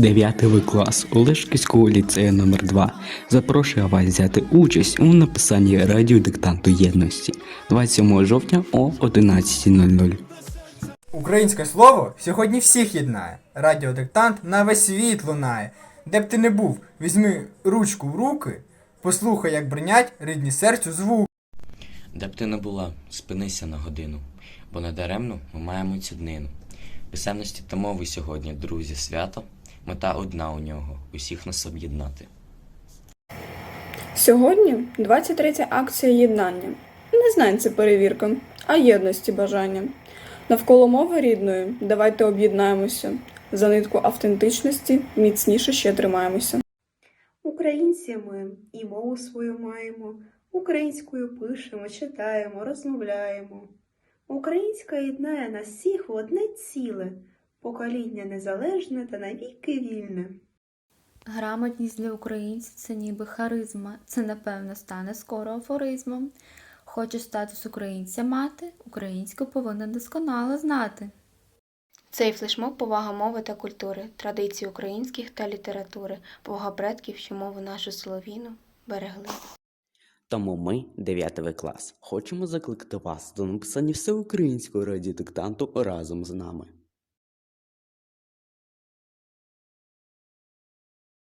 9 клас Олешківського ліцею номер 2 запрошує вас взяти участь у написанні радіодиктанту єдності 27 жовтня о 11.00. Українське слово сьогодні всіх єднає. Радіодиктант на весь світ лунає. Де б ти не був, візьми ручку в руки, послухай, як бринять рідні серцю звуки. Де б ти не була, спинися на годину, бо надаремно ми маємо цю днину. Писемності та мови сьогодні, друзі, свято, мета одна у нього усіх нас об'єднати. Сьогодні 23 акція єднання. Не знань це перевірка, а єдності бажання. Навколо мови рідної давайте об'єднаємося. За нитку автентичності міцніше ще тримаємося. Українці ми і мову свою маємо, українською пишемо, читаємо, розмовляємо. Українська єднає нас всіх в одне ціле, покоління незалежне та навіки вільне. Грамотність для українців це ніби харизма. Це напевно стане скоро афоризмом. Хочеш статус українця мати, українську повинен досконало знати. Цей флешмоб повага мови та культури, традицій українських та літератури, повага предків, що мову нашу солов'їну берегли. Тому ми, 9 клас, хочемо закликати вас до написання всеукраїнського радіодиктанту разом з нами.